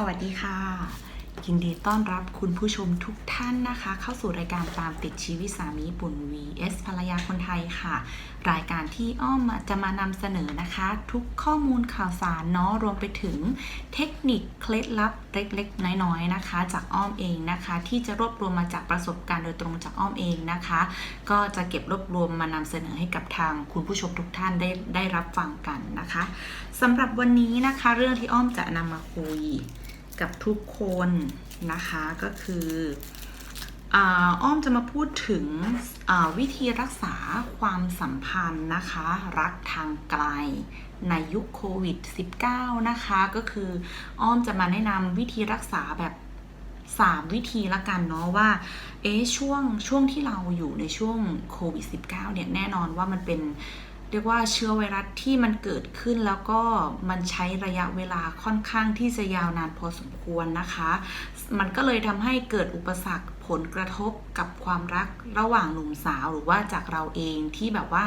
สวัสดีค่ะ ยินดีต้อนรับคุณผู้ชมทุกท่านนะคะ เข้าสู่รายการตามติดชีวิตสามีญี่ปุ่น vs ภรรยาคนไทยค่ะ รายการที่อ้อมจะมานำเสนอนะคะ ทุกข้อมูลข่าวสารเนาะรวมไปถึงเทคนิคเคล็ดลับเล็กๆ น้อยๆนะคะ จากอ้อมเองนะคะ ที่จะรวบรวมมาจากประสบการณ์โดยตรงจากอ้อมเองนะคะ ก็จะเก็บรวบรวมมานำเสนอให้กับทางคุณผู้ชมทุกท่านได้ได้รับฟังกันนะคะสำหรับวันนี้นะคะ เรื่องที่อ้อมจะนำมาคุย กับทุกคนนะคะก็คืออ้อมจะมาพูดถึงวิธีรักษาความสัมพันธ์นะคะ รักทางไกลในยุคโควิด -19 นะคะ ก็คืออ้อมจะมาแนะนำวิธีรักษาแบบ3 วิธีละกันเนาะว่า เอ๊ช่วงช่วงที่เราอยู่ในช่วงโควิด -19 เนี่ยแน่นอนว่ามันเป็น เรียกว่าเชื้อไวรัสที่มันเกิดขึ้นแล้วก็มันใช้ระยะเวลาค่อนข้างที่จะยาวนานพอสมควรนะคะ มันก็เลยทำให้เกิดอุปสรรคผลกระทบกับความรักระหว่างหนุ่มสาวหรือว่าจากเราเองที่แบบว่า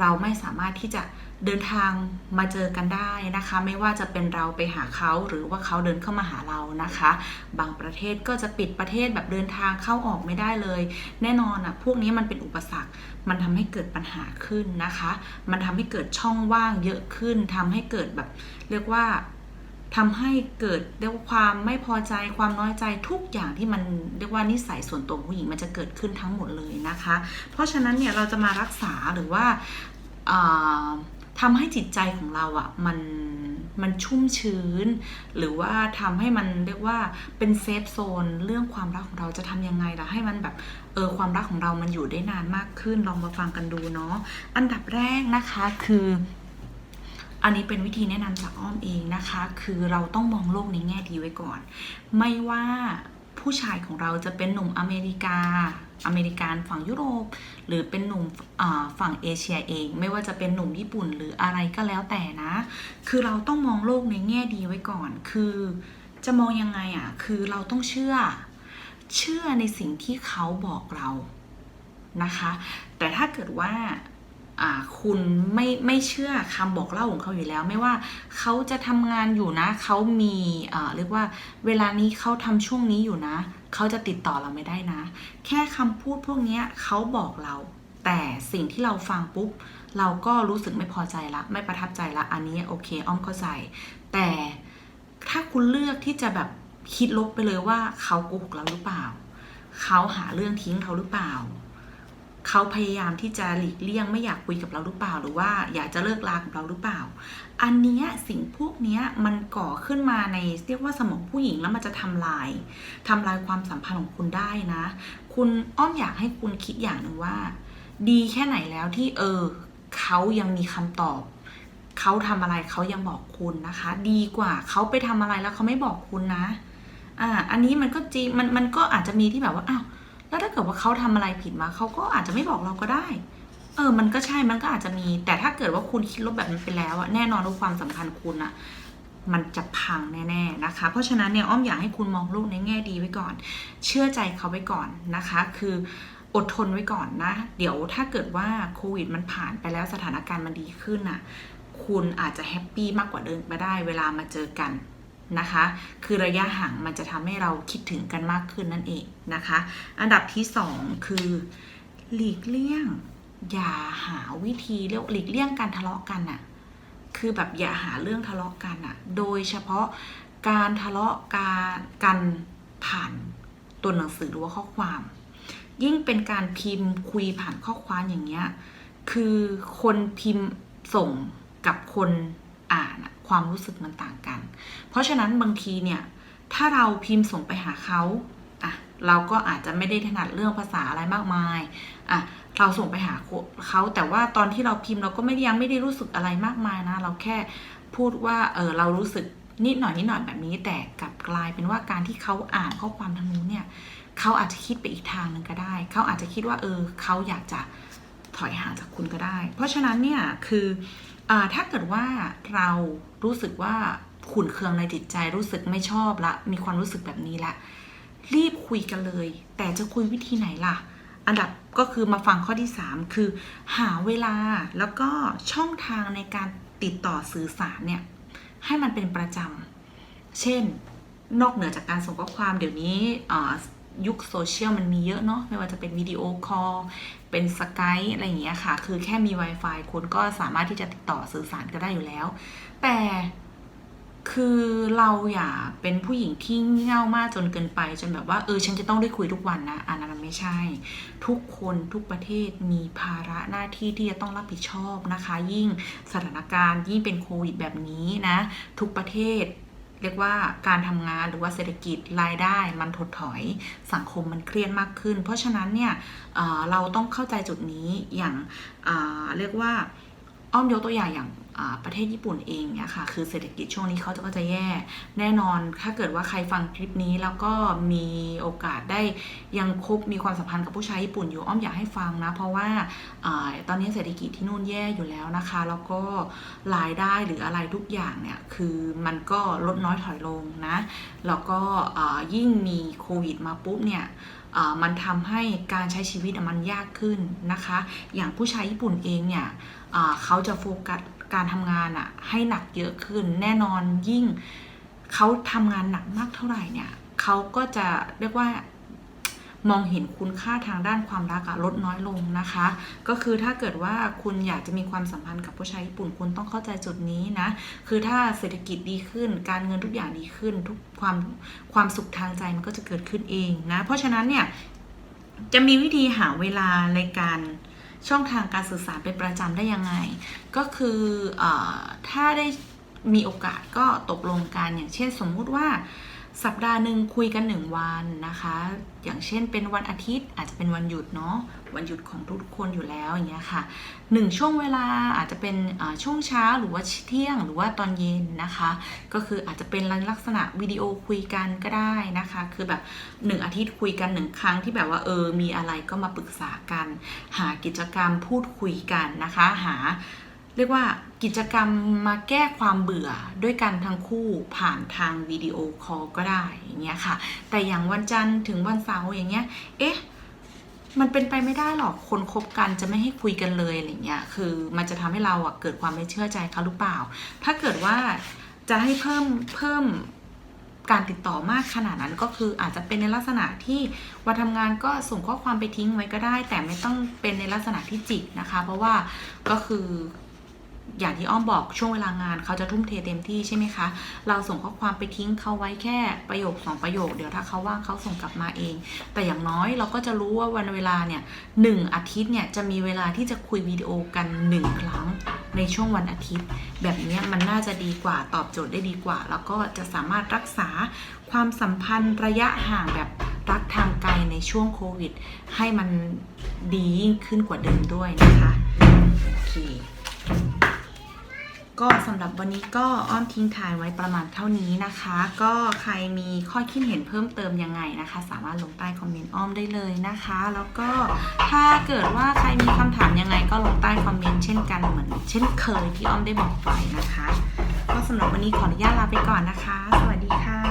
เราไม่สามารถที่จะ เดินทางมาเจอกันได้นะคะ ไม่ว่าจะเป็นเราไปหาเขาหรือว่าเขาเดินเข้ามาหาเรานะคะ บางประเทศก็จะปิดประเทศแบบเดินทางเข้าออกไม่ได้เลย แน่นอนอะพวกนี้มันเป็นอุปสรรค มันทำให้เกิดปัญหาขึ้นนะคะ มันทำให้เกิดช่องว่างเยอะขึ้นทำให้เกิดแบบเรียกว่าทำให้เกิดเรียกว่าความไม่พอใจความน้อยใจทุกอย่างที่มันเรียกว่านิสัยส่วนตัวผู้หญิงมันจะเกิดขึ้นทั้งหมดเลยนะคะ เพราะฉะนั้นเนี่ยเราจะมารักษาหรือว่า ทำให้จิตใจของเราอะ่ะมันมันชุ่มชื้น หรือว่าทำให้มันเรียกว่าเป็นเซฟโซนเรื่องความรักของเราจะทำยังไงล่ะให้มันแบบเออความรักของเรามันอยู่ได้นานมากขึ้น ลองมาฟังกันดูเนาะอันดับแรกนะคะคือ อันนี้เป็นวิธีแนะนำจากอ้อมเองนะคะ คือเราต้องมองโลกในแง่ดีไว้ก่อน ไม่ว่าผู้ชายของเราจะเป็นหนุ่มอเมริกา อเมริกันฝั่งยุโรป หรือเป็นหนุ่มฝั่งเอเชียเอง ไม่ว่าจะเป็นหนุ่มญี่ปุ่นหรืออะไรก็แล้วแต่นะ คือเราต้องมองโลกในแง่ดีไว้ก่อน คือจะมองยังไงอะ คือเราต้องเชื่อ เชื่อในสิ่งที่เขาบอกเรานะคะ แต่ถ้าเกิดว่า คุณไม่ไม่เชื่อคำบอกเล่าของเขาอยู่แล้ว ไม่ว่าเขาจะทำงานอยู่นะเขามีเรียกว่าเวลานี้เขาทำช่วงนี้อยู่นะเขาจะติดต่อเราไม่ได้นะ แค่คำพูดพวกนี้เขาบอกเรา แต่สิ่งที่เราฟังปุ๊บ เราก็รู้สึกไม่พอใจละ ไม่ประทับใจละอันนี้โอเคอ้อมเข้าใจ แต่ถ้าคุณเลือกที่จะแบบคิดลบไปเลยว่าเขาโกหกเราหรือเปล่า เขาหาเรื่องทิ้งเราหรือเปล่า เขาพยายามที่จะหลีกเลี่ยงไม่อยากคุยกับเราหรือเปล่า หรือว่าอยากจะเลิกลากับเราหรือเปล่า อันเนี้ยสิ่งพวกเนี้ยมันก่อขึ้นมาในเรียกว่าสมองผู้หญิงแล้วมันจะทำลายทำลายความสัมพันธ์ของคุณได้นะ คุณอ้อมอยากให้คุณคิดอย่างหนึ่งว่า ดีแค่ไหนแล้วที่เออเขายังมีคำตอบเขาทำอะไรเขายังบอกคุณนะคะ ดีกว่าเขาไปทำอะไรแล้วเขาไม่บอกคุณนะ อ่า อันนี้มันก็จริงมันมันก็อาจจะมีที่แบบว่าอ้าว แล้วถ้าเกิดว่าเขาทำอะไรผิดมาเขาก็อาจจะไม่บอกเราก็ได้ เออ มันก็ใช่มันก็อาจจะมี แต่ถ้าเกิดว่าคุณคิดลบแบบนั้นไปแล้วอะแน่นอนว่าความสัมพันธ์คุณอะมันจะพังแน่ ๆ นะคะ เพราะฉะนั้นเนี่ยอ้อมอยากให้คุณมองโลกในแง่ดีไว้ก่อน เชื่อใจเขาไว้ก่อนนะคะ คืออดทนไว้ก่อนนะ เดี๋ยวถ้าเกิดว่าโควิดมันผ่านไปแล้วสถานการณ์มันดีขึ้นอะคุณอาจจะแฮปปี้มากกว่าเดิมก็ได้เวลามาเจอกัน นะคะ คือระยะห่างมันจะทำให้เราคิดถึงกันมากขึ้นนั่นเองนะคะ อันดับที่สองคือ หลีกเลี่ยง อย่าหาวิธีเรียกหลีกเลี่ยงการทะเลาะกันอะคือแบบอย่าหาเรื่องทะเลาะกันอะโดยเฉพาะการทะเลาะการกันผ่านตัวหนังสือหรือว่าข้อความ ยิ่งเป็นการพิมพ์คุยผ่านข้อความอย่างเงี้ยคือคนพิมพ์ส่งกับคน อ่านอะความรู้สึกมันต่างกัน เพราะฉะนั้นบางทีเนี่ย ถ้าเราพิมพ์ส่งไปหาเขาอะเราก็อาจจะไม่ได้ถนัดเรื่องภาษาอะไรมากมายอะเราส่งไปหาเขาแต่ว่าตอนที่เราพิมพ์เราก็ไม่ยังไม่ได้รู้สึกอะไรมากมายนะ เราแค่พูดว่าเออเรารู้สึกนิดหน่อยนิดหน่อยแบบนี้แต่กลับกลายเป็นว่าการที่เขาอ่านข้อความทางนู้นเนี่ยเขาอาจจะคิดไปอีกทางหนึ่งก็ได้ เขาอาจจะคิดว่าเออเขาอยากจะถอยห่างจากคุณก็ได้ เพราะฉะนั้นเนี่ยคือ ถ้าเกิดว่าเรารู้สึกว่าขุ่นเคืองในจิตใจรู้สึกไม่ชอบละ มีความรู้สึกแบบนี้ละ รีบคุยกันเลย แต่จะคุยวิธีไหนล่ะ อันดับก็คือมาฟังข้อที่ 3 คือ หาเวลาแล้วก็ช่องทางในการติดต่อสื่อสารเนี่ย ให้มันเป็นประจำ เช่น นอกเหนือจากการส่งข้อความเดี๋ยวนี้ ยุคโซเชียลมันมีเยอะเนาะไม่ว่าจะเป็นวิดีโอคอลเป็นสกายอะไรอย่างเงี้ยค่ะ คือแค่มี Wi-Fi คุณก็สามารถที่จะติดต่อสื่อสารกันได้อยู่แล้ว แต่คือเราอย่าเป็นผู้หญิงที่งี่เง่ามากจนเกินไป จนแบบว่าเออฉันจะต้องได้คุยทุกวันนะอันนั้นมันไม่ใช่ ทุกคนทุกประเทศมีภาระหน้าที่ที่จะต้องรับผิดชอบนะคะ ยิ่งสถานการณ์ยิ่งเป็นโควิดแบบนี้นะ ทุกประเทศ เรียกว่าการทำงานหรือว่าเศรษฐกิจรายได้มันถดถอยสังคมมันเครียดมากขึ้น เพราะฉะนั้นเนี่ยเเราต้องเข้าใจจุดนี้อย่างเรียกว่า อ้อมยกตัวอย่างอย่างประเทศญี่ปุ่นเองเนี่ยค่ะ คือเศรษฐกิจช่วงนี้เขาจะก็จะแย่ แน่นอนถ้าเกิดว่าใครฟังคลิปนี้แล้วก็มีโอกาสได้ยังคบมีความสัมพันธ์กับผู้ชายญี่ปุ่นอยู่อ้อมอยากให้ฟังนะ เพราะว่าอตอนนี้เศรษฐกิจที่นู่นแย่อยู่แล้วนะคะ แล้วก็รายได้หรืออะไรทุกอย่างเนี่ยคือมันก็ลดน้อยถอยลงนะ แล้วก็ยิ่งมีโควิดมาปุ๊บเนี่ย มันทำให้การใช้ชีวิตมันยากขึ้นนะคะ อย่างผู้ชายญี่ปุ่นเองเนี่ยเขาจะโฟกัสการทำงานอะให้หนักเยอะขึ้น แน่นอนยิ่งเขาทำงานหนักมากเท่าไหร่เนี่ยเขาก็จะเรียกว่า มองเห็นคุณค่าทางด้านความรักลดน้อยลงนะคะ ก็คือถ้าเกิดว่าคุณอยากจะมีความสัมพันธ์กับผู้ชายญี่ปุ่นคุณต้องเข้าใจจุดนี้นะ คือถ้าเศรษฐกิจดีขึ้น การเงินทุกอย่างดีขึ้น ทุกความความสุขทางใจมันก็จะเกิดขึ้นเองนะ เพราะฉะนั้นเนี่ยจะมีวิธีหาเวลาในการช่องทางการสื่อสารเป็นประจำได้ยังไง ก็คืออถ้าได้มีโอกาสก็ตกลงกันอย่างเช่นสมมุติว่า สัปดาห์หนึ่งคุยกันหนึ่งวันนะคะ อย่างเช่นเป็นวันอาทิตย์อาจจะเป็นวันหยุดเนาะวันหยุดของทุกคนอยู่แล้วอย่างเงี้ยค่ะหนึ่งช่วงเวลาอาจจะเป็นช่วงเช้าหรือว่าเที่ยงหรือว่าตอนเย็นนะคะ ก็คืออาจจะเป็นลักษณะวิดีโอคุยกันก็ได้นะคะ คือแบบหนึ่งอาทิตย์คุยกันหนึ่งครั้งที่แบบว่าเออมีอะไรก็มาปรึกษากัน หากิจกรรมพูดคุยกันนะคะ หา เรียกว่ากิจกรรมมาแก้ความเบื่อด้วยกันทั้งคู่ผ่านทางวิดีโอคอลก็ได้อย่างเงี้ยค่ะ แต่อย่างวันจันทร์ถึงวันเสาร์อย่างเงี้ย เอ๊ะมันเป็นไปไม่ได้หรอกคนคบกันจะไม่ให้คุยกันเลยอะไรเงี้ยคือมันจะทำให้เราอะเกิดความไม่เชื่อใจเขาหรือเปล่า ถ้าเกิดว่าจะให้เพิ่มเพิ่มการติดต่อมากขนาดนั้นก็คืออาจจะเป็นในลักษณะที่วันทำงานก็ส่งข้อความไปทิ้งไว้ก็ได้ แต่ไม่ต้องเป็นในลักษณะที่จิกนะคะ เพราะว่าก็คือ อย่างที่อ้อมบอกช่วงเวลางานเขาจะทุ่มเทเต็มที่ใช่ไหมคะ เราส่งข้อความไปทิ้งเขาไว้แค่ประโยคสองประโยค เดี๋ยวถ้าเขาว่างเขาส่งกลับมาเอง แต่อย่างน้อยเราก็จะรู้ว่าวันเวลาเนี่ยหนึ่งอาทิตย์เนี่ยจะมีเวลาที่จะคุยวิดีโอกันหนึ่งครั้งในช่วงวันอาทิตย์ แบบนี้มันน่าจะดีกว่าตอบโจทย์ได้ดีกว่า แล้วก็จะสามารถรักษาความสัมพันธ์ระยะห่างแบบรักทางไกลในช่วงโควิด ให้มันดียิ่งขึ้นกว่าเดิมด้วยนะคะโอเค ก็สำหรับวันนี้ก็อ้อมทิ้งท้ายไว้ประมาณเท่านี้นะคะ ก็ใครมีข้อคิดเห็นเพิ่มเติมยังไงนะคะ สามารถลงใต้คอมเมนต์อ้อมได้เลยนะคะ แล้วก็ถ้าเกิดว่าใครมีคำถามยังไงก็ลงใต้คอมเมนต์เช่นกันเหมือนเช่นเคยที่อ้อมได้บอกไปนะคะ ก็สำหรับวันนี้ขออนุญาตลาไปก่อนนะคะ สวัสดีค่ะ